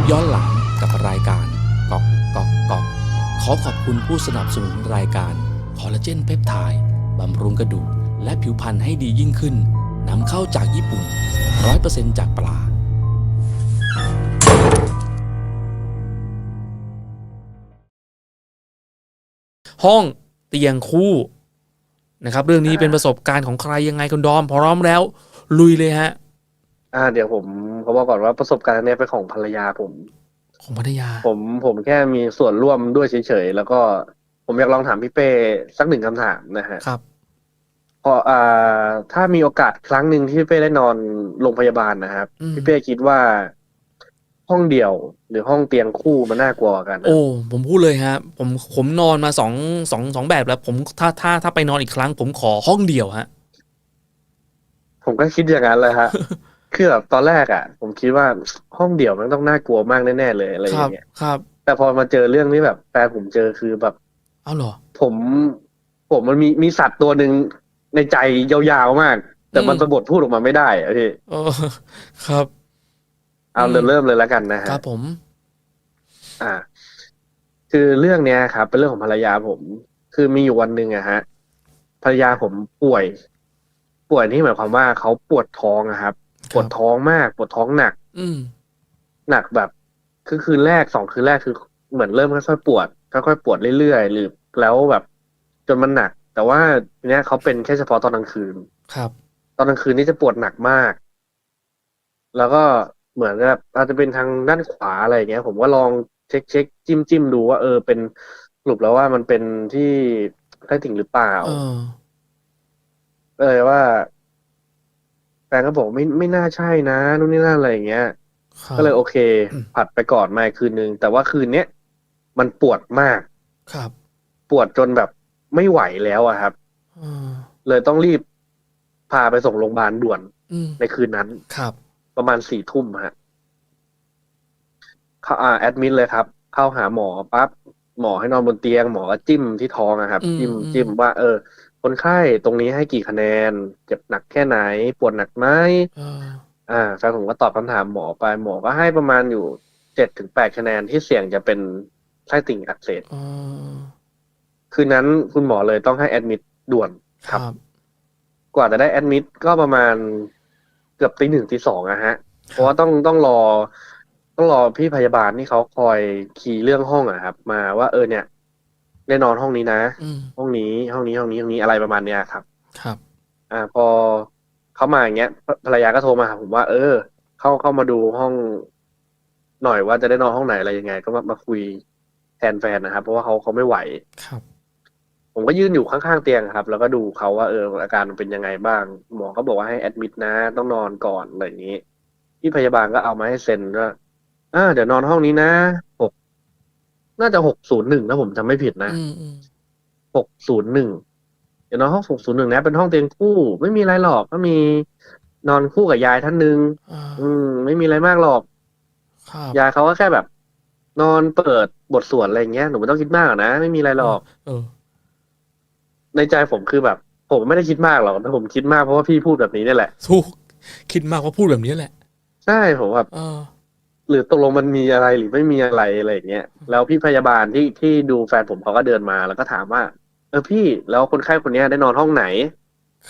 ปย้อนหลังกับรายการกอกกอกกอกขอขอบคุณผู้สนับสนุนรายการคอลลาเจนเพปไทด์บำรุงกระดูกและผิวพรรณให้ดียิ่งขึ้นนำเข้าจากญี่ปุ่น 100%จากปลาห้องเตียงคู่นะครับ เรื่องนี้เป็นประสบการณ์ของใครยังไงคุณดอมพร้อมแล้ว ลุยเลยฮะ อ่า เดี๋ยวผมเขาบอกก่อนว่าประสบการณ์เนี้ยเป็นของภรรยาผม ของพัทยา ผมผมแค่มีส่วนร่วมด้วยเฉยๆ แล้วก็ผมอยากลองถามพี่เป้สักหนึ่งคำถามนะฮะครับ พออ่าถ้ามีโอกาสครั้งหนึ่งที่พี่เป้ได้นอนโรงพยาบาลนะครับ อืม พี่เป้คิดว่า ห้องเดี่ยว หรือห้องเตียงคู่มันน่ากลัวกว่ากันนะโอ้ผมพูดเลยฮะผมผมนอนมาสองสองสองแบบแล้ว ผมถ้าถ้าถ้าไปนอนอีกครั้ง ผมขอห้องเดียวฮะ ผมก็คิดอย่างนั้นเลยฮะ คือแบบตอนแรกอะ ผมคิดว่าห้องเดี่ยวมันต้องน่ากลัวมากแน่ๆเลยอะไรอครัย่าบงเงี้ย ครับแต่พอมาเจอเรื่องนี้แบบแฟนผมเจอคือแบบ เอาเหรอ ผม ผมมันมีมีสัตว์ตัวหนึ่งในใจยาวๆมาก แต่มันอืม สะบดพูดออกมาไม่ได้อะพี่เออครับ เอาอืมเริ่มเริ่มเลยแล้วกันนะฮะครับผม อ่า คือเรื่องเนี้ยครับ เป็นเรื่องของภรรยาผม คือมีอยู่วันหนึ่งอะฮะภรรยาผมป่วย ป่วยนี่หมายความว่าเขาปวดท้องอะครับ ปวดท้องมาก ปวดท้องหนัก อืมหนักแบบ คือคืนแรกสองคืนแรกคือเหมือนเริ่มค่อยๆปวดค่อยๆปวดเรื่อยๆหรือแล้วแบบ จนมันหนัก แต่ว่าทีเนี้ยเขาเป็นแค่เฉพาะตอนกลางคืน ครับตตอนกลางคืนนี่จะปวดหนักมาก แล้วก็เหมือนแบบอาจจะเป็นทางด้านขวาอะไรอย่างเงี้ย ผมก็ลองเช็คเช็คจิ้มจิ้มดูว่าเออเป็นสรุปแล้วว่ามันเป็นที่ใต้ติ่งหรือเปล่า เออก็เลยว่า แฟนก็บอกไม่ไม่น่าใช่นะนู่นนี่นั่นอะไรอย่างเงี้ย ครับก็เลยโอเคอืมผัดไปก่อนมาอีกคืนนึง แต่ว่าคืนเนี้ยมันปวดมาก ครับปวดจนแบบไม่ไหวแล้วอะครับเออเลยต้องรีบพาไปส่งโรงพยาบาลด่วนอืมในคืนนั้น ครับประมาณสี่ทุ่มฮะเข้าอ่าแอดมิดเลยครับ เข้าหาหมอปั๊บหมอให้นอนบนเตียง หมอก็จิ้มที่ท้องอะครับอืมจิ้มอืมจิ้มว่า เออ คนไข้ตรงนี้ให้กี่คะแนน เจ็บหนักแค่ไหน ปวดหนักไหมเอออ่าแฟนผมก็ตอบคำถามหมอไปหมอก็ให้ประมาณอยู่เจ็ดถึงแปดคะแนนที่เสี่ยงจะเป็นไส้ติ่งอักเสบเออคืนนั้นคุณหมอเลยต้องให้แอดมิดด่วนคครัรับบกว่าจะได้แอดมิดก็ประมาณเกือบตีหนึ่งตีสองอะฮะ เพราะว่าต้องต้องรอ ต้องรอพี่พยาบาลที่เขาคอยคีย์เรื่องห้องอะครับ มาว่าเออเนี่ย ได้นอนห้องนี้นะอืมห้องนี้ห้องนี้ห้องนี้ห้องนี้อะไรประมาณเนี้ยครับ ครับ อ่าพอเขามาอย่างเงี้ยภภรรยาก็โทรมาหาผมว่า เออ เข้าเข้ามาดูห้อง หน่อยว่าจะได้นอนห้องไหนอะไรยังไง ก็มามาคุยแทนแฟนนะครับ เพราะว่าเขาเขาไม่ไหวครับ ผมก็ยืนอยู่ข้างๆเตียงครับ แล้วก็ดูเขาว่าเอออาการมันเป็นยังไงบ้างหมอก็บอกว่าให้แอดมิดนะต้องนอนก่อนอะไรอย่างนี้พี่พยาบาลก็เอามาให้เซ็นว่าอ่าเดี๋ยวนอนห้องนี้นะหก น่าจะหกศูนย์หนึ่งถ้าผมจำไม่ผิดนะอืมอืมหกศูนย์หนึ่งเดี๋ยวนอนห้องหกศูนย์หนึ่งนะเป็นห้องเตียงคู่ ไม่มีอะไรหรอกก็มีนอนคู่กับยายท่านหนึ่งอ่าอืม ไม่มีอะไรมากหรอกครับยายเขาก็แค่แบบ นอนเปิดบทสวดอะไรอย่างเงี้ยหนูไม่ต้องคิดมากหรอกนะไม่มีอะไรหรอกเออในใจผมคือแบบ ผมไม่ได้คิดมากหรอกแต่ผมคิดมากเพราะว่าพี่พูดแบบนี้นี่แหละถูกคิดมากว่าพูดแบบนี้แหละ ใช่ผมแบบเออ หรือตกลงมันมีอะไรหรือไม่มีอะไรอะไรอย่างเงี้ยแล้วพี่พยาบาลที่ที่ดูแฟนผมเขาก็เดินมาแล้วก็ถามว่า เออพี่แล้วคนไข้คนเนี้ยได้นอนห้องไหน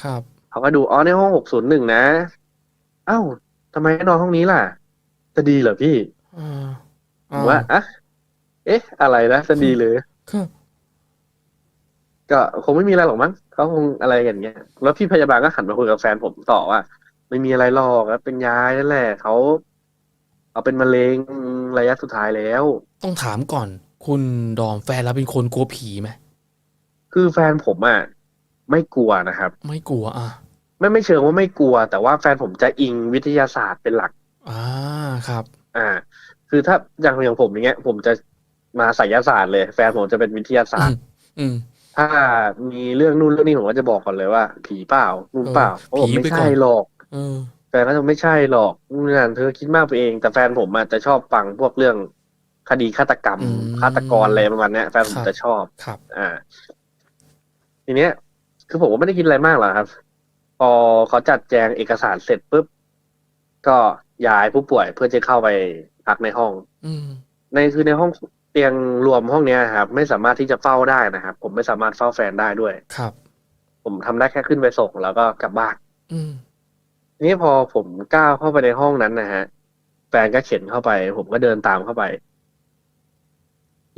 ครับเขาก็ดูอ๋อในห้องหกศูนย์หนึ่งนะ เอ้าทำไมให้นอนห้องนี้ล่ะ จะดีเหรอพี่อ่าผมว่าอะเอ๊ะ อะไรนะจะดีเลยครับก็คงไม่มีอะไรหรอกมั้งเขาคงอะไรอย่างเงี้ย แล้วพี่พยาบาลก็หันมาคุยกับแฟนผมต่อว่าไม่มีอะไรหรอกครับเป็นยายนั่นแหละเขา เอาเป็นมะเร็งระยะสุดท้ายแล้ว ต้องถามก่อน คุณดอมแฟนเราเป็นคนกลัวผีไหมคือแฟนผมอะไม่กลัวนะครับ ไม่กลัวอะไม่ไม่เชิงว่าไม่กลัว แต่ว่าแฟนผมจะอิงวิทยาศาสตร์เป็นหลัก อ่าครับ อ่า คือถ้าอย่างอย่างผมอย่างเงี้ย ผมจะมาไสยศาสตร์เลย แฟนผมจะเป็นวิทยาศาสตร์ อืมถ้ามีเรื่องนู่นเรื่องนี้ผมก็จะบอกก่อนเลยว่า ผีเปล่านู่นเปล่าเออเขาบอกผีไม่ไปก่อนใช่หรอกเออ แฟนก็จะไม่ใช่หรอกนู่นนั่นเธอคิดมากไปเอง แต่แฟนผมอาจจะชอบฟังพวกเรื่องคดีฆาตกรรมอืมฆาตกรอะไรประมาณเนี้ยแฟนผคมรับจะชอบครับ อ่า ทีเนี้ย คือผมก็ไม่ได้คิดอะไรมากหรอกครับ พอเขาจัดแจงเอกสารเสร็จปุ๊บก็ย้ายผู้ป่วยเพื่อจะเข้าไปทพักในห้องอืมในคือในห้องเตียงรวมห้องเนี้ยครับ ไม่สามารถที่จะเฝ้าได้นะครับ ผมไม่สามารถเฝ้าแฟนได้ด้วยครับ ผมทำได้แค่ขึ้นไปส่งแล้วก็กลับบ้านอืมที นี้พอผมก้าวเข้าไปในห้องนั้นนะฮะแฟนก็เข็นเข้าไป ผมก็เดินตามเข้าไป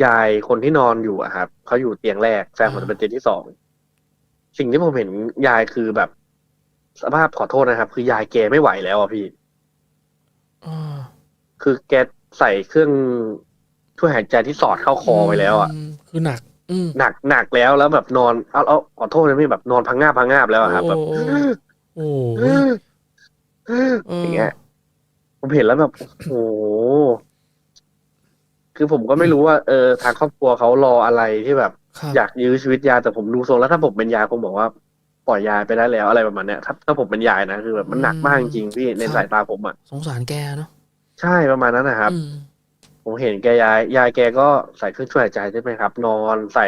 ยายคนที่นอนอยู่อะครับเขาอยู่เตียงแรกแฟนผมจะเป็นเตียงที่สองสิ่งที่ผมเห็นยายคือแบบ สภาพขอโทษนะครับ คือยายแกไม่ไหวแล้วอะพี่อ่าคือแกใส่เครื่องช่วยหายใจที่สอดเข้าคอไปแล้วอะมคือหนักอืมหนักหนักแล้วแล้วแบบนอนเอาเอาขอโทษนะพี่แบบนอนพังงาบพังงาบแล้วอะครับแบบโอ้โอ้โหเออ อย่างเงี้ย ผมเห็นแล้วแบบโอ้โหคือผมก็ไม่รู้ว่าเออทางครอบครัวเขารออะไรที่แบบ ครับอยากยื้อชีวิตยายแต่ผมดูทรงแล้วถ้าผมเป็นยายคงบอกว่าปล่อยยายไปได้แล้วอะไรประมาณเนี้ยถ้าถ้าผมเป็นยายนะคือแบบมันหนักมากจริงๆพี่ในสายตาผมอะสงสารแกเนาะใช่ประมาณนั้นนะครับ อืมผมเห็นแกยาย ยายแกก็ใส่เครื่องช่วยหายใจใช่ไหมครับ นอนใส่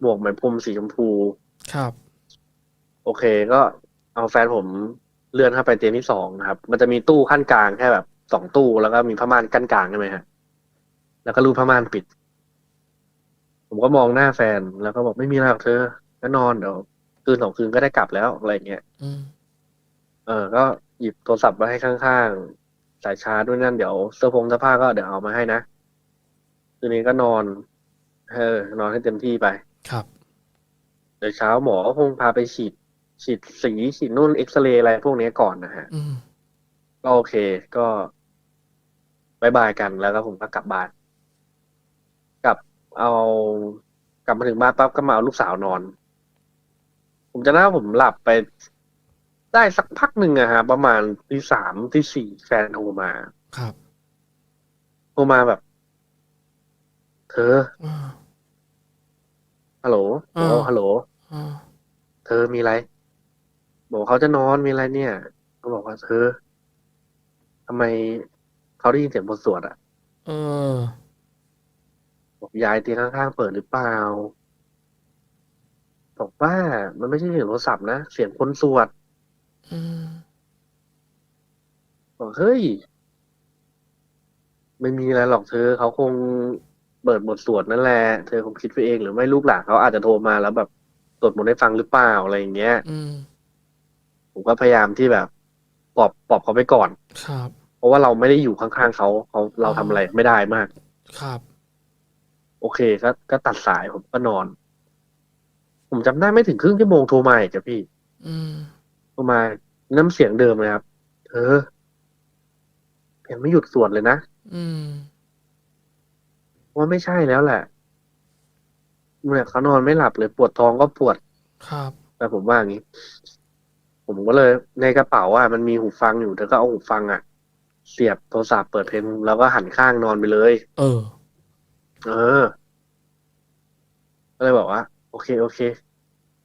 หมวกไหมพรมสีชมพู ครับ โอเคก็เอาแฟนผม เลื่อนเข้าไปเตียงที่สองนะครับ มันจะมีตู้ขั้นกลางแค่แบบสองตู้แล้วก็มีผ้าม่านกั้นกลางใช่ไหมฮะ แล้วก็รูปผ้าม่านปิด ผมก็มองหน้าแฟนแล้วก็บอกไม่มีอะไรหรอกเธอก็นอนเดี๋ยวคืนสองคืนก็ได้กลับแล้วอะไรเงี้ยอืมเออ ก็หยิบโทรศัพท์มาให้ข้างๆสายชาร์จด้วยนั่นเดี๋ยวเสื้อผงเสื้อผ้าก็เดี๋ยวเอามาให้นะคืนนี้ก็นอน เออ นอนให้เต็มที่ไป ครับ เดี๋ยวเช้าหมอก็คงพาไปฉีด ฉีดสีฉีดนู่นเอ็กซเรย์อะไรพวกนี้ก่อนนะฮะอืมก็โอเคก็บายบายกันแล้วก็ผมก็กลับบ้าน กลับเอากลับมาถึงบ้านปั๊บก็มาเอาลูกสาวนอน ผมจะน่าผมหลับไปได้สักพักหนึ่งอะฮะ ประมาณที่สามที่สี่แฟนโทรมา ครับโทรมาแบบ เธออ่าฮัลโหลอ่าโอ้ฮัลโหลอ่าเธอมีอะไร บอกว่าเขาจะนอนมีอะไรเนี่ยเขาบอกว่าเธอทำไมเขาได้ยินเสียงบทสวดอะเออ บอกยายเตียงข้างๆเปิดหรือเปล่า บอกว่ามันไม่ใช่เสียงโทรศัพท์นะ เสียงคนสวดอืมบอกเฮ้ย ไม่มีอะไรหรอกเธอ เขาคงเปิดบทสวดนั่นแหละ เธอคงคิดไปเองหรือไม่ลูกหลานเขาอาจจะโทรมาแล้วแบบสวดมนต์ให้ฟังหรือเปล่าอะไรอย่างเงี้ย อืม ผมก็พยายามที่แบบปลอบปลอบเขาไปก่อน ครับ เพราะว่าเราไม่ได้อยู่ข้างๆเขาเขาเราทำอะไรไม่ได้มาก ครับ โอเคก็ก็ตัดสายผมก็นอน ผมจำได้ไม่ถึงครึ่งชั่วโมงโทรมาอีกอะพี่อืม โทรมาน้ำเสียงเดิมเลยครับเธอยังไม่หยุดสวดเลยนะอืม ว่าไม่ใช่แล้วแหละเนี่ยเขานอนไม่หลับเลยปวดท้องก็ปวด ครับ แต่ผมว่าอย่างนี้ ผมก็เลยในกระเป๋าอะมันมีหูฟังอยู่เธอก็เอาหูฟังอะ เสียบโทรศัพท์เปิดเพลงแล้วก็หันข้างนอนไปเลย เออ เออ ก็เลยบอกว่า โอเค โอเค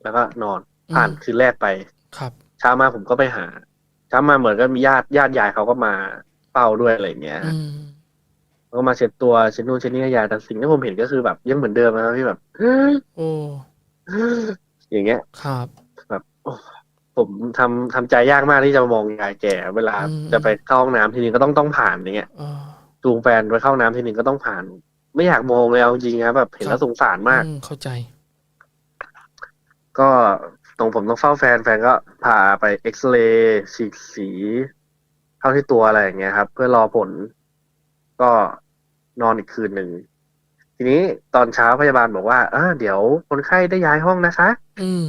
แล้วก็นอนผ่านอืมคืนแรกไป ครับเช้ามาผมก็ไปหาเช้ามาเหมือนก็มีญาติญาติยายเขาก็มาเฝ้าด้วยอะไรอย่างเงี้ยอืมเขาก็มาเช็ดตัวเช็ดนู่นเช็ดนี่ให้ยายแต่สิ่งที่ผมเห็นก็คือแบบ ยังเหมือนเดิมนะครับพี่แบบโอ้อย่างเงี้ย ครับ แบบโอ้ ผมทำทำใจยากมากที่จะมองยายแก่ เวลาอืมจะไปเข้าห้องน้ำทีนึงก็ต้องต้องผ่านอย่างเงี้ยเออจูงแฟนไปเข้าห้องน้ำทีนึงก็ต้องผ่าน ไม่อยากมองเลยเอาจริงนะแบบเห็นแล้วสงสารมากอืเข้าใจ ก็ตรงผมต้องเฝ้าแฟนแฟนก็พาไปเอ็กซเรย์ฉีดสีเข้าที่ตัวอะไรอย่างเงี้ยครับ เพื่อรอผลก็นอนอีกคืนหนึ่งทีนี้ตอนเช้าพยาบาลบอกว่าอ่าเดี๋ยวคนไข้ได้ย้ายห้องนะคะ อืม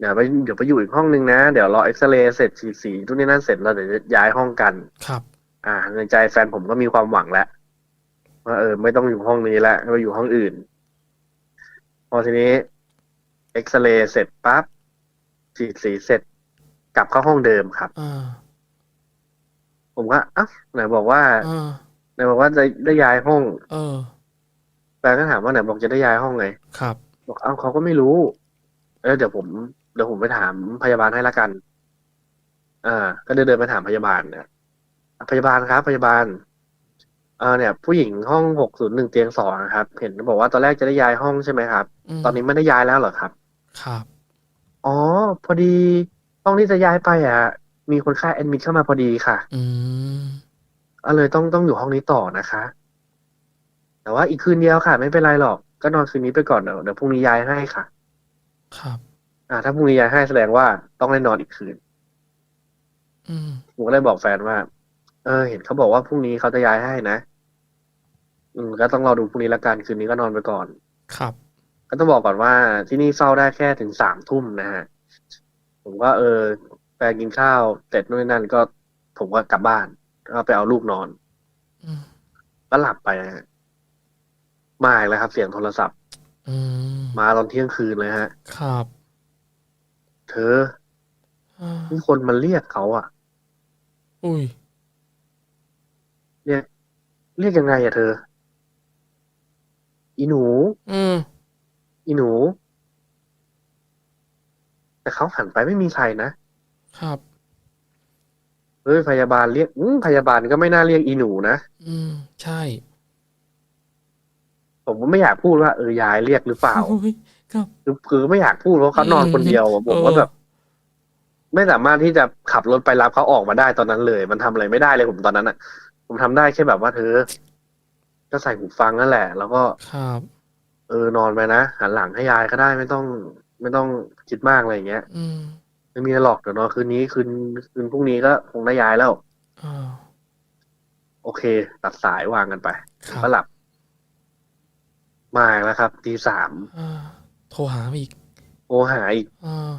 เดี๋ยวไปเดี๋ยวไปอยู่อีกห้องหนึ่งนะ เดี๋ยวรอเอ็กซเรย์เสร็จฉีดสีทุกนี่นั่นเสร็จแล้วเดี๋ยวจะย้ายห้องกัน ครับ อ่าในใจแฟนผมก็มีความหวังแล้วว่าเออ ไม่ต้องอยู่ห้องนี้แล้วไปอยู่ห้องอื่น พอทีนี้เอ็กซเรย์เสร็จปั๊บฉีดสีเสร็จ กลับเข้าห้องเดิมครับอ่าผมก็อะไหนบอกว่าอ่าไหนบอกว่าจะได้ย้ายห้อง เออแฟนก็ถามว่าไหนบอกจะได้ย้ายห้องไงครับ บอกเอ้าเขาก็ไม่รู้ เออเดี๋ยวผมเดี๋ยวผมไปถามพยาบาลให้ละกัน อ่า ก็เดินเดินไปถามพยาบาลเนี่ยพยาบาลครับ พยาบาลเออเนี่ย ผู้หญิงห้องหกศูนย์หนึ่งเตียงสองนะครับ เห็นบอกว่าตอนแรกจะได้ย้ายห้องใช่ไหมครับมตอนนี้ไม่ได้ย้ายแล้วเหรอครับ ครับ อ๋อ พอดีห้องที่จะย้ายไปอะ มีคนไข้แอดมิดเข้ามาพอดีค่ะ อืมก็เลยต้องต้องอยู่ห้องนี้ต่อนะคะ แต่ว่าอีกคืนเดียวค่ะ ไม่เป็นไรหรอก ก็นอนคืนนี้ไปก่อนเดี๋ยวเดี๋ยวพรุ่งนี้ย้ายให้ค่ะ ครับ อ่า ถ้าพรุ่งนี้ย้ายให้แสดงว่าต้องได้นอนอีกคืนอืมผมก็เลยบอกแฟนว่า เออ เห็นเขาบอกว่าพรุ่งนี้เขาจะย้ายให้นะ อืมก็ต้องรอดูพรุ่งนี้ละกันคืนนี้ก็นอนไปก่อน ครับ ก็ต้องบอกก่อนว่าที่นี่เฝ้าได้แค่ถึงสามทุ่มนะฮะ ผมก็เออแฟนกินข้าวเสร็จนู่นนนั่นก็ ผมก็กลับบ้านก็ไปเอาลูกนอนอืมก็หลับไปนะฮะมาอีกแล้วครับ เสียงโทรศัพท์อืมมาตอนเที่ยงคืนเลยฮะ ครับ เธออ่ามีคนมาเรียกเขาอะอุ้ย เรียก เรียกยังไงอะเธอ อีหนู อืมอีหนู แต่เขาหันไปไม่มีใครนะ ครับ เฮ้ยพยาบาลเรียกอืมพยาบาลก็ไม่น่าเรียกอีหนูนะ อืม ใช่ ผมก็ไม่อยากพูดว่าเออยายเรียกหรือเปล่า โอ้ย ครับคือคือไม่อยากพูดเพราะเขานอนคนเดียวอะผมก็แบบ ไม่สามารถที่จะขับรถไปรับเขาออกมาได้ตอนนั้นเลย มันทำอะไรไม่ได้เลยผมตอนนั้นอะ ผมทำได้แค่แบบว่าเธอ ก็ใส่หูฟังนั่นแหละ แล้วก็ ครับ เออนอนไปนะหันหลังให้ยายก็ได้ไม่ต้อง ไม่ต้องคิดมากอะไรอย่างเงี้ยอืมไม่มีอะไรหรอกเดี๋ยวนอนคืนนี้คืนคืนพรุ่งนี้ก็คงได้ย้ายแล้ว อ่า โอเค ตัดสายวางกันไปครับ ก็หลับมาอีกแล้วครับตีสาม อ่า โทรหามาอีกโอหาอีกอ่า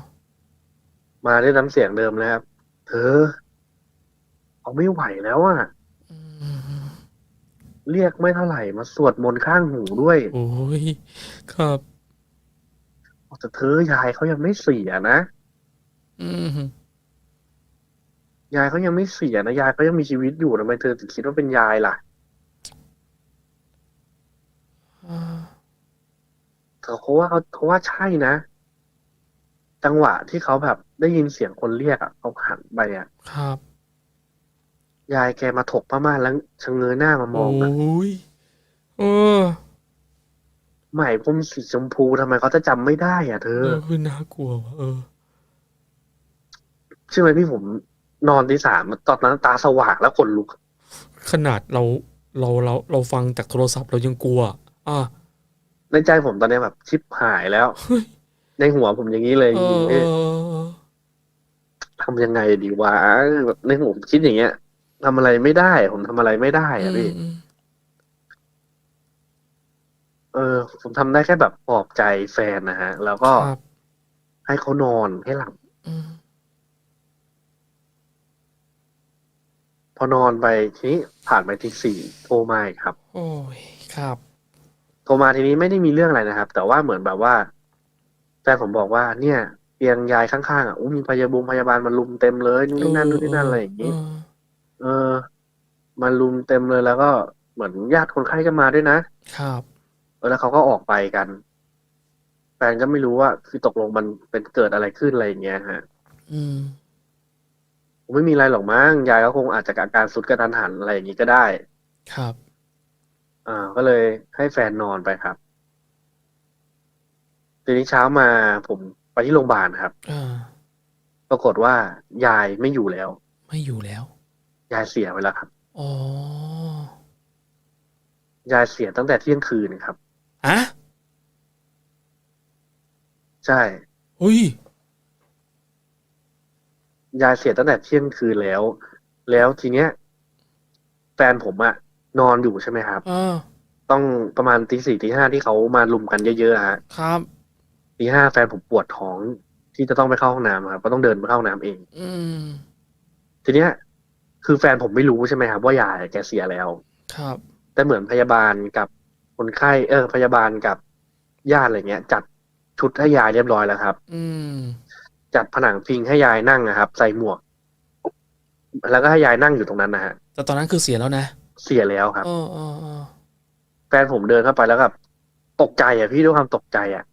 มาด้วยน้ำเสียงเดิมเลยครับ เธอ เอาไม่ไหวแล้วอะ อืมเรียกไม่เท่าไหร่มาสวดมนต์ข้างหูด้วยโอ้ยครับ แต่เธอยายเขายังไม่เสียนะ อืมยายเขายังไม่เสียนะ ยายเขายังมีชีวิตอยู่ทำไมเธอถึงคิดว่าเป็นยายล่ะ อ่า เขาเขาว่าเขาเขาว่าใช่นะ จังหวะที่เขาแบบได้ยินเสียงคนเรียกอะเขาหันไปอะครับ ยายแกมาถกผ้าม่านแล้วชะเง้อหน้ามามโอ้องอะยเออไหมพรมสีชมพูทำไมเขาจะจำไม่ได้อะเธเอออคือน่ากลัวว่ะเออใช่อไหมพี่ผมนอนที่สามตอนนั้นตาสว่างแล้วขนลุก ขนาดเราเราเราเราฟังจากโทรศัพท์เรายังกลัว อ่า ในใจผมตอนเนี้ยแบบชิบหายแล้วเฮ้ยในหัวผมอย่างนี้เลยเออเอเอ๊ะอทำยังไงดีวะแบบในหัวผมคิดอย่างเงี้ยทำอะไรไม่ได้ ผมทำอะไรไม่ได้อือะมพี่อืมเออ ผมทำได้แค่แบบปลอบใจแฟนนะฮะ แล้วก็ครับให้เขานอนให้หลับอืมพอนอนไปทีนี้ผ่านไปที่สี่โทรมาอีกครับ โอ้ยครับโทร มาทีนี้ไม่ได้มีเรื่องอะไรนะครับ แต่ว่าเหมือนแบบว่าแฟนผมบอกว่าเนี่ยเตียงยายข้างๆอะอู้มีพยาบงพยาบาลมาลุมเต็มเลยนู่นนี่นั่นนู่นนี่นั่นอะไรอย่างนี้เออเออมาลุมเต็มเลยแล้วก็เหมือนญาติคนไข้ก็มาด้วยนะครับเออแล้วเขาก็ออกไปกัน แฟนก็ไม่รู้ว่า คือตกลงมันเป็นเกิดอะไรขึ้นอะไรอย่างเงี้ยฮะ อืมผมไม่มีอะไรหรอกมั้งยายก็คงอาจจะอาการสุดกระทันหันอะไรอย่างงี้ก็ได้ ครับ อ่า ก็เลยให้แฟนนอนไปครับ ทีนี้เช้ามาผมไปที่โรงพยาบาลครับอ่าปรากฏว่ายายไม่อยู่แล้ว ไม่อยู่แล้ว ยายเสียไปแล้วครับ อ๋อ ยายเสียตั้งแต่เที่ยงคืนครับ อะใช่ อุ้ย ยายเสียตั้งแต่เที่ยงคืนแล้ว แล้วทีเนี้ย แฟนผมอะ นอนอยู่ใช่ไหมครับอ่าต้องประมาณตีสี่ตีห้าที่เขามาลุมกันเยอะๆฮะครับ ตีห้าแฟนผมปวดท้องที่จะต้องไปเข้าห้องน้ำครับก็ต้องเดินไปเข้าห้องน้ำเอง อืม ทีเนี้ย คือแฟนผมไม่รู้ใช่ไหมครับว่ายายแกเสียแล้ว ครับ แต่เหมือนพยาบาลกับคนไข้เออ พยาบาลกับญาติอะไรเงี้ย จัดชุดให้ยายเรียบร้อยแล้วครับ อืม จัดผนังพิงให้ยายนั่งนะครับ ใส่หมวก แล้วก็ให้ยายนั่งอยู่ตรงนั้นนะฮะแต่ตอนนั้นคือเสียแล้วนะ เสียแล้วครับเออเออเออแฟนผมเดินเข้าไปแล้วแบบตกใจอะพี่ด้วยความตกใจอะ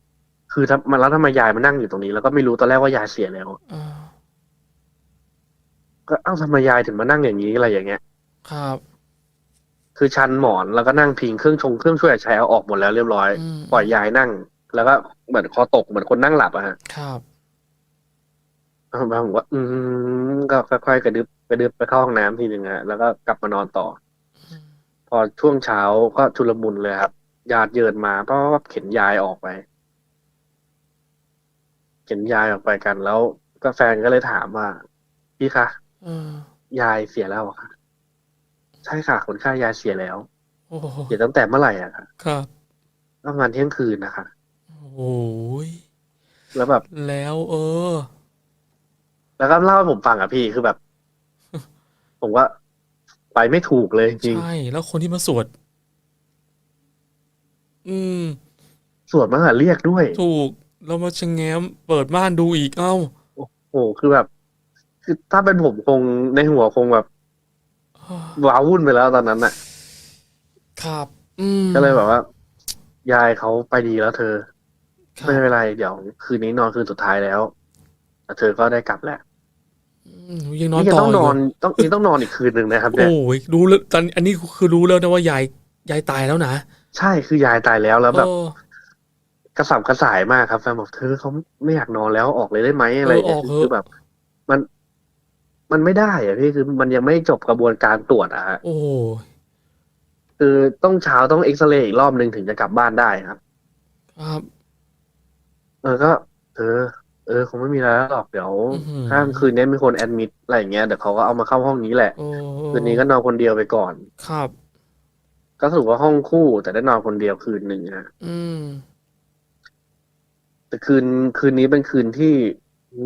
คือทำมันแล้วทำไมยายมานั่งอยู่ตรงนี้ แล้วก็ไม่รู้ตอนแรกว่ายายเสียแล้วเออก็เอ้าทำไมยายถึงมานั่งอย่างนี้อะไรอย่างเงี้ย ครับ คือชันหมอนแล้วก็นั่งพิงเครื่องชงเครื่องช่วยหายใจเอาออกหมดแล้วเรียบร้อย อืมปล่อยยายนั่ง แล้วก็เหมือนคอตกเหมือนคนนั่งหลับอะฮะครับ ผมว่าอืมก็ค่อยๆกระดึบกระดึบไปเข้าห้องน้ำทีหนึ่งฮะแล้วก็กลับมานอนต่อ พอช่วงเช้าก็ชุลมุนเลยครับญาติเยินมาเพราะว่าเข็นยายออกไป เข็นยายออกไปกัน แล้วก็แฟนก็เลยถามว่า พี่คะเออยายเสียแล้วเหรอค่ะใช่ค่ะคนไข้ยายเสียแล้วโอ้โหเสียตั้งแต่เมื่อไหร่อะค่ะครับประมาณเที่ยงคืนนะคะโอ้ยแล้วแบบแล้ว เออ แล้วก็เล่าให้ผมฟังอะพี่คือแบบ ผมว่า ไปไม่ถูกเลยจริง ใช่ แล้วคนที่มาสวด อืมๆสวดมาหาเรียกด้วย ถูกเรามาชะแง้ม เปิดม่านดูอีกเอ้า โอ้โห คือแบบ คือถ้าเป็นผมคงในหัวคงแบบว้าวุ่นไปแล้วตอนนั้นน่ะครับ อืมก็เลยแบบว่า ยายเขาไปดีแล้วเธอครับไม่เป็นไร เดี๋ยว คืนนี้นอนคืนสุดท้ายแล้วแล้วเธอก็ได้กลับแหละอืม ยังนอนนี่ยังต่อต้องอีกนเหรอนต้องนี่ต้องนอนอีกคืนหนึ่งนะครับเนี่ยโอ้ยรู้แล้วตอนอันนี้คือรู้แล้วนะว่ายายยายตายแล้วนะใช่คือยายตายแล้วแล้วแบบ เออกระสับกระส่ายมากครับแฟนบอกเธอเขาไม่อยากนอนแล้วออกเลยได้ไหมอะไรอย่างเงี้ยคือแบบ มัน มันไม่ได้อะพี่คือมันยังไม่จบกระบวนการตรวจอะฮะโอ้ยคือต้องเช้าต้องเอ็กซเรย์อีกรอบหนึ่งถึงจะกลับบ้านได้ครับ ครับ เออก็เออ เออคงไม่มีอะไรแล้วหรอกเดี๋ยวอื้อหือถ้าคืนนี้มีคนแอดมิดอะไรอย่างเงี้ยเดี๋ยวเขาก็เอามาเข้าห้องนี้แหละโอ้คืนนี้ก็นอนคนเดียวไปก่อน ครับ ก็สรุปว่าห้องคู่ แต่ได้นอนคนเดียวคืนหนึ่งฮะอืมแต่คืนคืนนี้เป็นคืนที่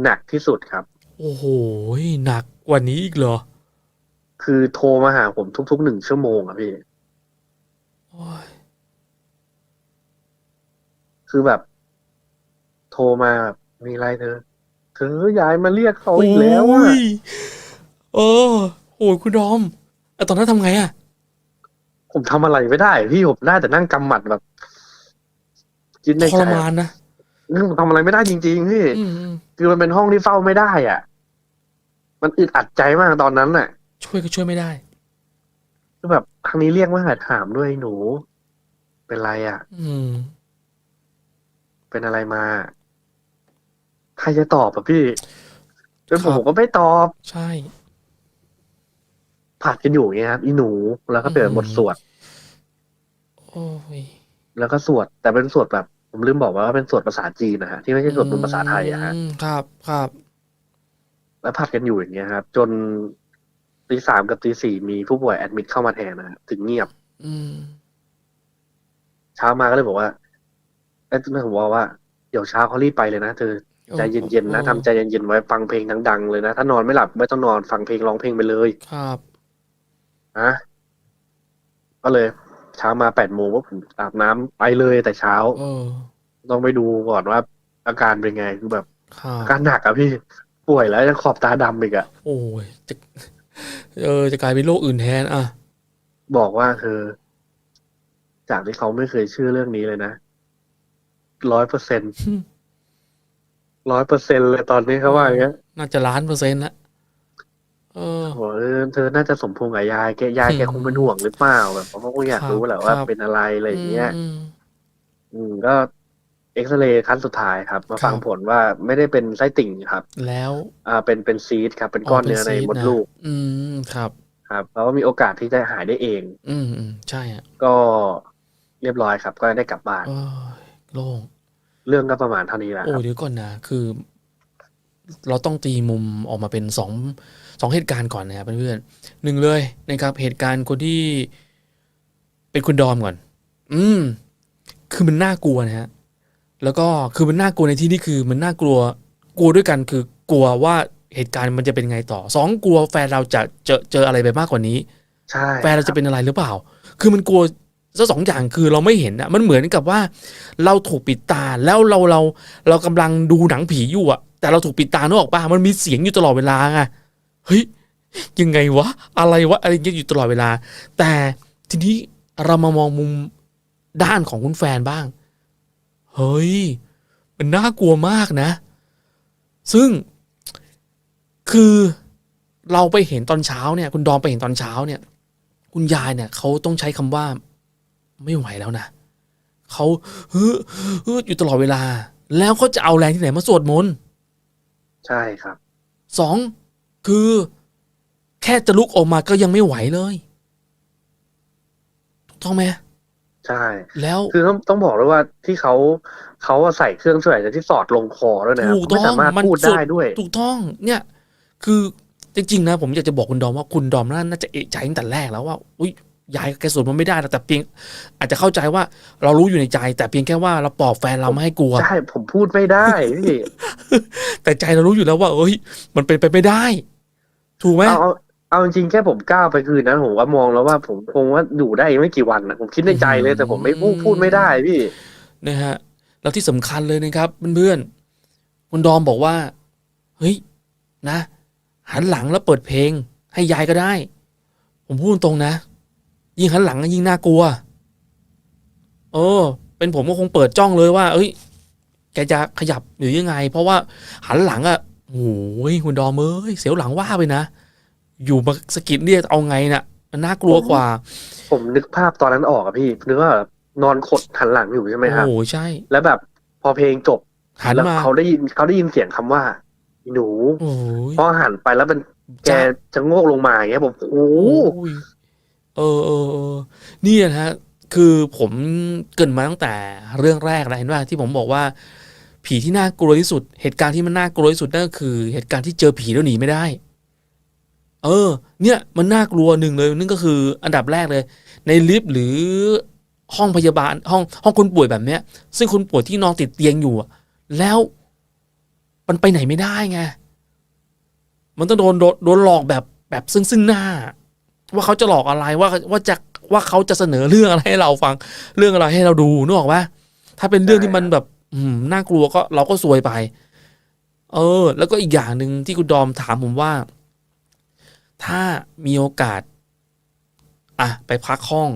หนักที่สุดครับ โอ้โหหนักกว่านี้อีกเหรอ คือโทรมาหาผมทุกๆหนึ่งชั่วโมงอะพี่โอ้ยคือแบบ โทรมาแบบ มีอะไรเธอเธอยายมาเรียกเขาอีกแล้วอะโยเออโอ้ยคุณดอมไอะตอนนั้นทำไงอะผมทำอะไรไม่ได้ พี่ผมได้แต่นั่งกำหมัดแบบคิดในทใจรมานนะนี่ผมทำอะไรไม่ได้จริง ๆ พี่อืมอืมคือมันเป็นห้องที่เฝ้าไม่ได้อะ มันอึดอัดใจมากตอนนั้นน่ะช่วยก็ช่วยไม่ได้ คือแบบทางนี้เรียกมาหาถามด้วยหนู เป็นไรอะ อืม เป็นอะไรมา ใครจะตอบอะพี่เป็นผมครับผมก็ไม่ตอบ ใช่ ผัดกันอยู่อย่างเงี้ยครับอีหนูแล้วก็เปลี่ยนบทสวด โอ้ยแล้วก็สวด แต่เป็นสวดแบบ ผมลืมบอกว่าเป็นสวดภาษาจีนนะฮะที่ไม่ใช่สวดเป็นภาษาไทยอะฮะอืมครับครับแล้วผัดกันอยู่อย่างเงี้ยครับจนตีสามกับตีสี่มีผู้ป่วยแอดมิดเข้ามาแทนนะฮะถึงเงียบ อืม เช้ามาก็เลยบอกว่าไอ้แม่ผมบอกว่า เดี๋ยวเช้าเขารีบไปเลยนะเธอ ใจเย็นๆนะทำใจเย็นๆไว้ฟังเพลงดังๆเลยนะ ถ้านอนไม่หลับไม่ต้องนอนฟังเพลงร้องเพลงไปเลยครับนะก็เลย เช้ามาแปดโมงว่าผมอาบน้ำไปเลยแต่เช้าเออต้องไปดูก่อนว่า อาการเป็นไงคือแบบครับอาการหนักอะพี่ป่วยแล้วยังขอบตาดำอีกอะโอ้ยจะเออจะกลายเป็นโรคอื่นแทนอะบอกว่าเธอ จากที่เขาไม่เคยเชื่อเรื่องนี้เลยนะร้อยเปอร์เซ็น ร้อยเปอร์เซ็นเลยตอนนี้เขาว่าอย่างเงี้ยน่าจะล้านเปอร์เซ็นต์ละเออโอ้เออเธอน่าจะสมพงษ์กับยายแกยายแกอืมคงเป็นห่วงหรือเปล่าแบบเขาคงอยากครับรู้แหละว่าครับเป็นอะไรอะไรอย่างเงี้ยอืมอืมก็เอ็กซเรย์ครั้งสุดท้ายครับ มาฟังครับผลว่าไม่ได้เป็นไส้ติ่งครับ แล้วอ่าเป็นเป็นซีดครับ เป็นก้อนเนื้อในมดลูก อืมครับ ครับแล้วก็มีโอกาสที่จะหายได้เองอืมอืมใช่อะก็เรียบร้อยครับ ก็ได้กลับบ้านโอ้ยโล่ง เรื่องก็ประมาณเท่านี้แหละโอ้ครับเดี๋ยวก่อนนะ คือ เราต้องตีมุมออกมาเป็นสองสองเหตุการณ์ก่อนนะครับเพื่อนๆหนึ่งเลยนะครับ เหตุการณ์คนที่เป็นคุณดอมก่อน อืม คือมันน่ากลัวนะฮะ แล้วก็คือมันน่ากลัวในที่นี้คือ มันน่ากลัว กลัวด้วยกันคือกลัวว่าเหตุการณ์มันจะเป็นไงต่อ สองกลัวแฟนเราจะเจอเจออะไรไปมากกว่านี้ ใช่ แฟนเราจะเป็นอะไรหรือเปล่า คือมันกลัว ซะสองอย่างคือเราไม่เห็นอะมันเหมือนกับว่า เราถูกปิดตาแล้วเราเราเรากำลังดูหนังผีอยู่อะแต่เราถูกปิดตานึกออกปะมันมีเสียงอยู่ตลอดเวลาไงเฮ้ยยังไงวะอะไรวะอะไรเงี้ยอยู่ตลอดเวลา แต่ทีนี้เรามามองมุมด้านของคุณแฟนบ้าง เฮ้ย มันน่ากลัวมากนะ ซึ่งคือเราไปเห็นตอนเช้าเนี่ย คุณดอมไปเห็นตอนเช้าเนี่ย คุณยายเนี่ยเขาต้องใช้คำว่า ไม่ไหวแล้วนะเขาฮึฮึอยู่ตลอดเวลา แล้วเขาจะเอาแรงที่ไหนมาสวดมนต์ใช่ครับสองคือ แค่จะลุกออกมาก็ยังไม่ไหวเลยถูกต้องไหมใช่ แล้วคือต้องต้องบอกเลยว่าที่เขาเขาอะใส่เครื่องช่วยหายใจที่สอดลงคอด้วยนะครับถูกต้ไม่องสามารถมันพูดสุดได้ด้วย ถูกต้อง เนี่ย คือจริงๆนะ ผมอยากจะบอกคุณดอมว่าคุณดอมน่าจะเอะใจตั้งแต่แรกแล้วว่า อุ้ย ยายแกสวดมันไม่ได้หรอกแต่เพียง อาจจะเข้าใจว่าเรารู้อยู่ในใจ แต่เพียงแค่ว่าเราปลอบแฟนเราไม่ให้กลัวใช่ผมพูดไม่ได้พี่แต่ใจเรารู้อยู่แล้วว่า เอ้ย มันเป็นไปไม่ได้ ถูกไหมเอาเอาเอาจริงๆแค่ผมก้าวไปคืนนั้นผมว่ามองแล้วว่าผมคงว่าอยู่ได้อีกไม่กี่วันนะผมคิดในใจเลย แต่ผมไม่พูดพูดไม่ได้พี่นะฮะแล้วที่สำคัญเลยนะครับเพื่อนๆคุณดอมบอกว่า เฮ้ย นะ หันหลังแล้วเปิดเพลง ให้ยายก็ได้ ผมพูดตรงๆนะ ยิ่งหันหลังก็ยิ่งน่ากลัว เออ เป็นผมก็คงเปิดจ้องเลยว่า เอ้ย แกจะขยับหรือยังไง เพราะว่าหันหลังอะโอ้ยคุณดอมเอ้ยเสียวหลังว่าไปนะ อยู่มาสะกิดเรียกเอาไงน่ะ มันน่ากลัวกว่า ผมนึกภาพตอนนั้นออกอะพี่นึกว่าแบบนอนขดหันหลังอยู่ใช่ไหมครับโอ้ใช่ แล้วแบบพอเพลงจบหันแล้วมาเขาได้ยินเขาได้ยินเสียงคำว่าอีหนูโอ้ยพอหันไปแล้วเป็นแกจ้าจะโงกลงมาอย่างเงี้ยผมโอ้โหโอ้ย เออเออเออนี่นะฮะคือผมเกรินมาตั้งแต่เรื่องแรกแล้วเห็นว่าที่ผมบอกว่า ผีที่น่ากลัวที่สุด เหตุการณ์ที่มันน่ากลัวที่สุดนั่นก็คือ เหตุการณ์ที่เจอผีแล้วหนีไม่ได้ เออ เนี่ยมันน่ากลัวหนึ่งเลยนั่นก็คืออันดับแรกเลย ในลิฟต์หรือห้องพยาบาลห้องห้องคนป่วยแบบเนี้ย ซึ่งคนป่วยที่นอนติดเตียงอยู่แล้วมันไปไหนไม่ได้ไงมันต้องโดนโดนหลอกแบบแบบซึ่งซึ่งหน้า ว่าเขาจะหลอกอะไรว่าว่าจะว่าเขาจะเสนอเรื่องอะไรให้เราฟังเรื่องอะไรให้เราดูนึกออกปะถ้าเป็นเรื่องที่มันแบบ อืมน่ากลัวก็เราก็ซวยไป เออ แล้วก็อีกอย่างหนึ่งที่คุณดอมถามผมว่า ถ้ามีโอกาส อะไปพักห้อง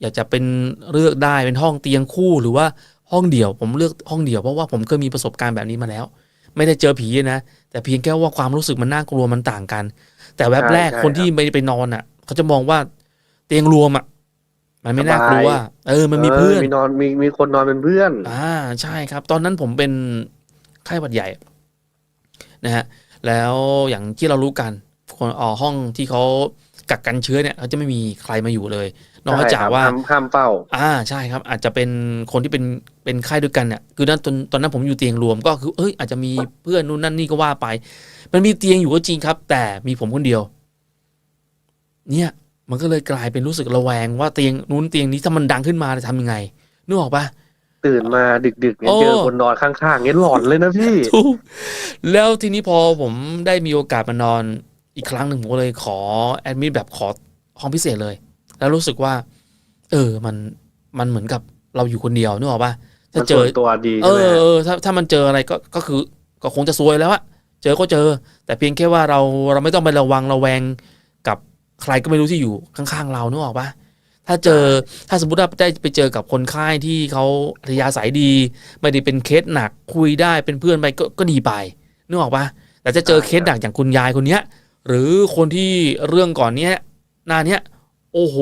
อยากจะเป็นเลือกได้เป็นห้องเตียงคู่หรือว่าห้องเดี่ยว ผมเลือกห้องเดี่ยวเพราะว่าผมเคยมีประสบการณ์แบบนี้มาแล้ว ไม่ได้เจอผีนะแต่เพียงแค่ว่าความรู้สึกมันน่ากลัวมันต่างกัน แต่แวบแรกใช่คนที่ไม่ได้ไปนอนอะ เขาจะมองว่าเตียงรวมอะ มันไม่น่ากลัวเออ มันมีเพื่อน มีนอนมีมีคนนอนเป็นเพื่อน อ่าใช่ครับ ตอนนั้นผมเป็นไข้หวัดใหญ่นะฮะแล้วอย่างที่เรารู้กันคนออห้องที่เขากักกันเชื้อเนี่ยเขาจะไม่มีใครมาอยู่เลย นอกจากว่าห้มห้ามเฝ้า อ่าใช่ครับ อาจจะเป็นคนที่เป็นเป็นไข้ด้วยกันเนี่ยคือนั้นตอนตอนนั้นผมอยู่เตียงรวมก็คือเอ้ยอาจจะมีเพื่อนนู่นนั่นนี่ก็ว่าไป มันมีเตียงอยู่ก็จริงครับ แต่มีผมคนเดียว เนี่ยมันก็เลยกลายเป็นรู้สึกระแวงว่าเตียงนู้นเตียงนี้ถ้ามันดังขึ้นมาจะทำยังไงนึกออกปะตื่นมาดึกๆเนี่ยโอ้เจอคนนอนข้างๆเงี้ยหลอนเลยนะพี่ถูกแล้วทีนี้พอผมได้มีโอกาสมานอนอีกครั้งหนึ่งผมก็เลยขอแอดมิดแบบขอห้องพิเศษเลย แล้วรู้สึกว่า เออมันมันเหมือนกับเราอยู่คนเดียวนึกออกปะถ้ามันเจส่อวนตัวดีเอใช่ไหมอเออถ้าถ้ามันเจออะไรก็ก็คือก็คงจะซวยแล้วอะ เจอก็เจอ แต่เพียงแค่ว่าเราเราไม่ต้องไประวังระแวงกับใครก็ไม่รู้ที่อยู่ข้างๆเรานึกออกปะถ้าเจอถ้าสมมติว่าได้ไปเจอกับคนไข้ที่เขาอัธยาศัยดี ไม่ได้เป็นเคสหนักคุยได้เป็นเพื่อนไปก็ก็ดีไปนึกออกปะแต่จะเจอเคสหนักอย่างคุณยายคนเนี้ย หรือคนที่เรื่องก่อนเนี้ยหน้าเนี้ย โอ้โห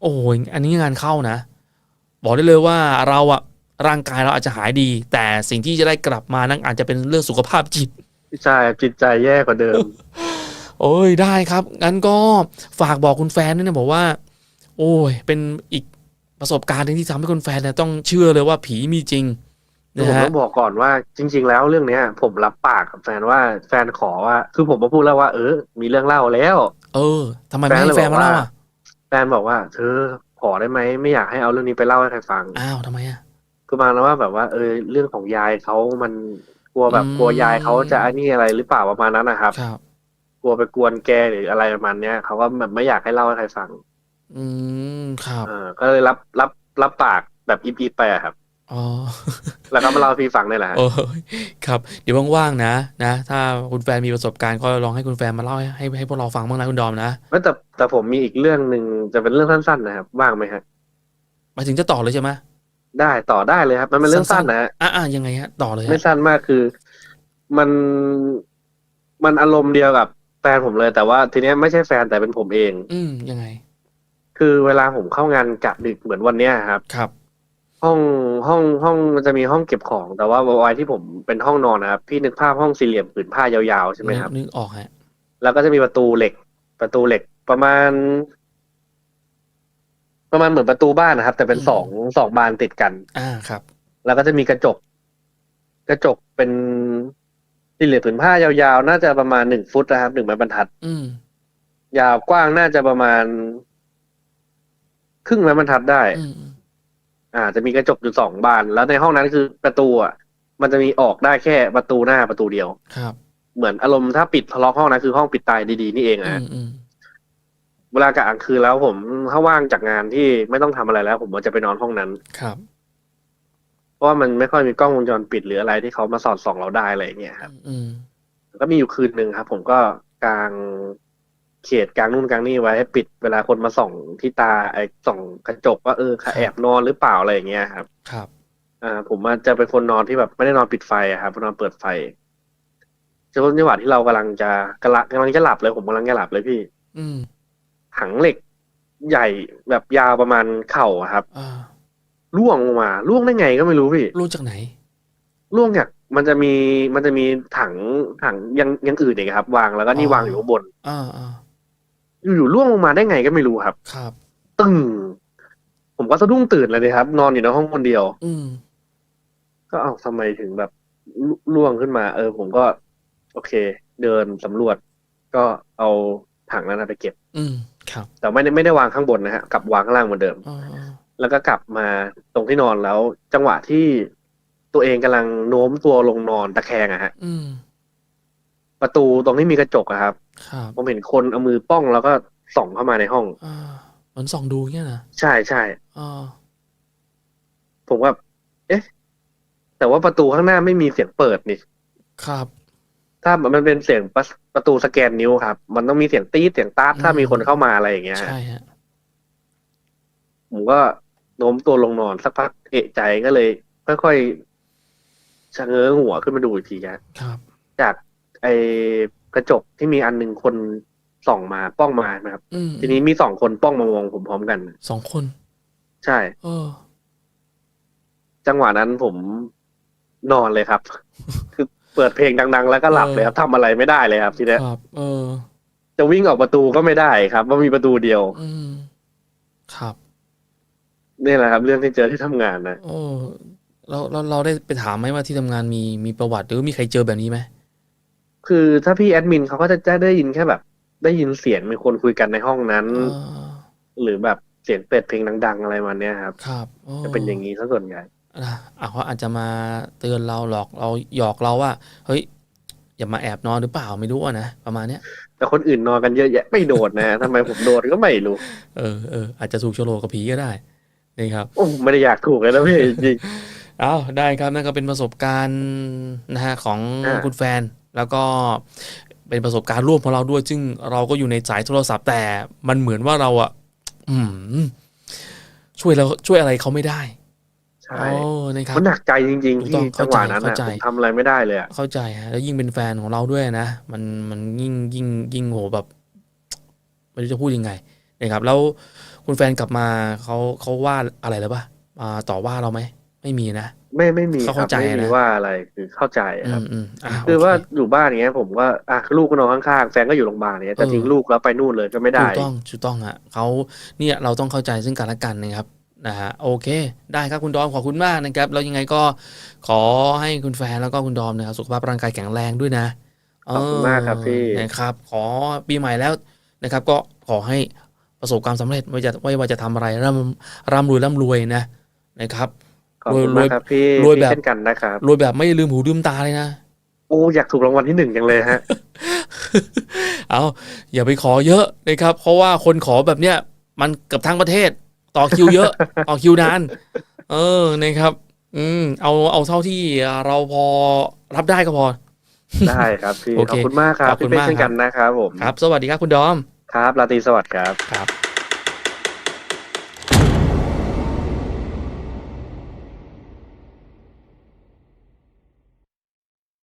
โอ้โหอันนี้งานเข้านะ บอกได้เลยว่าเราอะ ร่างกายเราอาจจะหายดี แต่สิ่งที่จะได้กลับมานั้นอาจจะเป็นเรื่องสุขภาพจิตใช่จิตใจแย่กว่าเดิม โอ้ยได้ครับงั้นก็ฝากบอกคุณแฟนด้วยนะบอกว่า โอ้ย เป็นอีกประสบการณ์หนึงที่ทำให้คุณแฟนเนี่ยต้องเชื่อเลยว่าผีมีจริงผมนะฮะต้องบอกก่อนว่าจริง ๆ แล้วเรื่องเนี้ย ผมรับปากกับแฟนว่าแฟนขอว่า คือผมมาพูดแล้วว่าเออ มีเรื่องเล่าแล้ว เออทำไมไม่ให้แฟนมาเล่าอะแฟนบอกว่าเธอขอได้ไหมไม่อยากให้เอาเรื่องนี้ไปเล่าให้ใครฟังอ้าวทำไมอะ คือมาแล้วว่าแบบว่า เออเรื่องของยายเขามันกลัวแบบอืมกลัวยายเขาจะอันนี้อะไรหรือเปล่าประมาณนั้นนะครับ ครับ กลัวไปกวนแกหรืออะไรประมาณเนี้ยเขาก็แบบไม่อยากให้เล่าให้ใครฟัง อืมครับเออก็เลยรับรับรับปากแบบอีพีไปอะครับอ๋อแล้วก็มาเล่าให้พี่ฟังนี่แหละฮะโอ้ยครับ เดี๋ยวว่างๆนะนะ ถ้าคุณแฟนมีประสบการณ์ก็ลองให้คุณแฟนมาเล่าให้ให้ให้พวกเราฟังบ้างนะคุณดอมนะไม่แต่แต่ผมมีอีกเรื่องหนึ่งจะเป็นเรื่องสั้นๆนะครับว่างไหมฮะหมายถึงจะต่อเลยใช่ไหม ได้ต่อได้เลยครับ มันเป็นเรื่องสั้สั้นนๆนะฮะอะอะยังไงฮะ ต่อเลยไม่ฮะสั้นมากคือ มันมันอารมณ์เดียวกับแฟนผมเลย แต่ว่าทีเนี้ยไม่ใช่แฟนแต่เป็นผมเอง อืมยังไง คือเวลาผมเข้างานกะดึกเหมือนวันเนี้ยครับ ครับ ห้องห้องห้องมันจะมีห้องเก็บของ แต่ว่าไว้ที่ผมเป็นห้องนอนนะครับพี่นึกภาพห้องสี่เหลี่ยมผืนผ้ายาวๆใช่ไหมครับนึกนึกออกฮะแล้วก็จะมีประตูเหล็ก ประตูเหล็กประมาณ ประมาณเหมือนประตูบ้านนะครับ แต่เป็นสองสองบานติดกัน อ่าครับ แล้วก็จะมีกระจก กระจกเป็นสี่เหลี่ยมผืนผ้ายาวๆ น่าจะประมาณหนึ่งฟุตนะครับหนึ่งไม้บรรทัด อืมยาวกว้างน่าจะประมาณ ครึ่งไม้บรรทัดได้ อืมอืมอ่า จะมีกระจกอยู่สองบาน แล้วในห้องนั้นคือประตูอะมันจะมีออกได้แค่ประตูหน้าประตูเดียว ครับเหมือนอารมณ์ถ้าปิดล็อกห้องนั้นคือห้องปิดตายดีๆนี่เองอือะมอืม เวลากะกลางคืนแล้วผมถ้าว่างจากงานที่ไม่ต้องทำอะไรแล้ว ผมก็จะไปนอนห้องนั้นครับ เพราะว่ามันไม่ค่อยมีกล้องวงจรปิดหรืออะไรที่เขามาสอดส่องเราได้อะไรอย่างเงี้ยครับ อืมก็มีอยู่คืนหนึ่งครับ ผมก็กางเขตกางนู่นกางนี่ไว้ให้ปิดเวลาคนมาส่องที่ตาไอ้ส่องกระจกว่าเออแอบนอนหรือเปล่าอะไรอย่างเงี้ยครับ ครับอ่าผมอาจจะเป็นคนนอนที่แบบไม่ได้นอนปิดไฟอะครับนอนเปิดไฟจะเป็นจังหวะที่เรากำลังจะกำลังกำลังจะหลับเลยผมกำลังจะหลับเลยพี่ อืม ถังเหล็กใหญ่แบบยาวประมาณเข่าอะครับอ่าล่วงลงมาล่วงได้ไงก็ไม่รู้พี่รู้จากไหนล่วงจากมันจะมีมันจะมีถังถังยังยังอื่นอีกครับ วางแล้วก็นี่อ๋อวางอยู่ข้างบนอ่าอ่าอยู่ๆล่วงลงมาได้ไงก็ไม่รู้ครับ ครับ ตึ้งผมก็สะดุ้งตื่นเลยนะครับ นอนอยู่ในห้องคนเดียว อืมก็เอ้าทำไมถึงแบบลล่วงขึ้นมา เออ ผมก็ โอเค เดินสำรวจ ก็เอาถังนั้นนะไปเก็บ อืม ครับ แต่ไม่ได้ไม่ได้วางข้างบนนะฮะกลับวางข้างล่างเหมือนเดิมอ่าอ่าแล้วก็กลับมาตรงที่นอนแล้ว จังหวะที่ตัวเองกำลังโน้มตัวลงนอนตะแคงอะฮะอืมประตูตรงที่มีกระจกอะครับครับผมเห็นคนเอามือป้องแล้วก็ส่องเข้ามาในห้องอ่าเหมือนส่องดูเงี้ยนะใช่ใช่อ่าผมว่า เอ๊ะ แต่ว่าประตูข้างหน้าไม่มีเสียงเปิดนี่ครับ ถ้ามันเป็นเสียงประประตูสแกนนิ้วครับ มันต้องมีเสียงตีดเสียงตาดถ้ามีคนเข้ามาอะไรอย่างเงี้ยฮะใช่ฮะผมก็โน้มตัวลงนอนสักพักเอะใจก็เลยค่อยๆชะเง้อหัวขึ้นมาดูอีกทีฮะครับ จากไอ้กระจกที่มีอันหนึ่งคนส่องมาป้องมานะครับอืมทีนี้มีสองคนป้องมามองผมพร้อมกันสองคน ใช่เออ จังหวะนั้นผมนอนเลยครับ คือ เปิดเพลงดัง ๆ แล้วก็หลับเลยครับทำอะไรไม่ได้เลยครับทีเนี้ยครับ เออ จะวิ่งออกประตูก็ไม่ได้ครับว่าะมีประตูเดียว อืม ครับนี่แหละครับ เรื่องที่เจอที่ทำงานนะโอ้เราเราเราได้ไปถามไหมว่าที่ทำงานมีมีประวัติหรือว่ามีใครเจอแบบนี้ไหมคือถ้าพี่แอดมินเขาก็จะจะได้ยินแค่แบบ ได้ยินเสียงมีคนคุยกันในห้องนั้น อ่าหรือแบบเสียงเปิดเพลงดัง ๆ อะไรมาเนี้ยครับ ครับโอ้จะเป็นอย่างนี้ซะส่วนใหญ่ นะอะเขาอาจจะมาเตือนเราหลอกเราหยอกเราว่า เฮ้ย อย่ามาแอบนอนหรือเปล่าไม่รู้อะนะประมาณเนี้ยแต่คนอื่นนอนกันเยอะแยะไม่โดดนะทำไมผมโดดก็ไม่รู้ เออเอออาจจะถูกโฉลกกับผีก็ได้นี่ครับโอ้ไม่ได้อยากถูกเลยนะพี่จริงเอาได้ครับนั่นก็เป็นประสบการณ์นะฮะของอ่าคุณแฟนแล้วก็เป็นประสบการณ์ร่วมของเราด้วย ซึ่งเราก็อยู่ในสายโทรศัพท์แต่มันเหมือนว่าเราอะอืมช่วยเราช่วยอะไรเขาไม่ได้ ใช่โอ้นะครับ มันหนักใจจริงถูๆกต้อที่งจังหวะนั้นเข้าอะใจ ผมทำอะไรไม่ได้เลยอะเข้าใจฮะแล้วยิ่งเป็นแฟนของเราด้วยนะ มันมันยิ่งยิ่งยิ่งโหแบบ ไม่รู้จะพูดยังไงนะครับ แล้วคุณแฟนกลับมาเขาเขาว่าอะไรหรือปะมาต่อว่าเราไหมไม่มีนะ ไม่ไม่มีคเขารับเข้าใจไม่มีนะ ว่าอะไรคือเข้าใจอืครับ มอืมอะคือโเว่าอยู่บ้านอย่างเงี้ยผมก็อะลูกก็นอนข้างๆแฟนก็อยู่โรงพยาบาลเนี่ยจะเออทิ้งลูกแล้วไปนู่นเลยก็ไม่ได้ถูกต้องถูกต้องฮะเขาเนี่ยเราต้องเข้าใจซึ่งกันและกันนะครับ นะฮะโอเค ได้ครับคุณดอมขอบคุณมากนะครับแล้วยังไงก็ขอให้คุณแฟนแล้วก็คุณดอมนะครับสุขภาพร่างกายแข็งแรงด้วยนะขอบคุณมากครับพี่เออนะครับ ขอปีใหม่แล้วนะครับ ก็ขอให้ประสบความสำเร็จไม่ว่าจะไม่ว่าจะทำอะไรร่ำร่ำรวยร่ำรวยนะนะครับขอบคุณรวยมากครับพี่รวยแบบพี่เช่นกันนะครับรวยแบบไม่ลืมหูลืมตาเลยนะโอ้อยากถูกรางวัลที่หนึ่งจังเลยฮะเอาอย่าไปขอเยอะนะครับ เพราะว่าคนขอแบบเนี้ยมันเกือบทั้งประเทศ ต่อคิวเยอะ ต่อคิวนาน เออนะครับ อืม เอาเอาเท่าที่เราพอรับได้ก็พอ ได้ครับพี่โอเคขอบคุณมากครับ ขอบคุพี่ณเป้มากเช่นกันนะครับผม ครับ สวัสดีครับคุณดอม ครับ ราตรีสวัสดิ์ครับ ครับ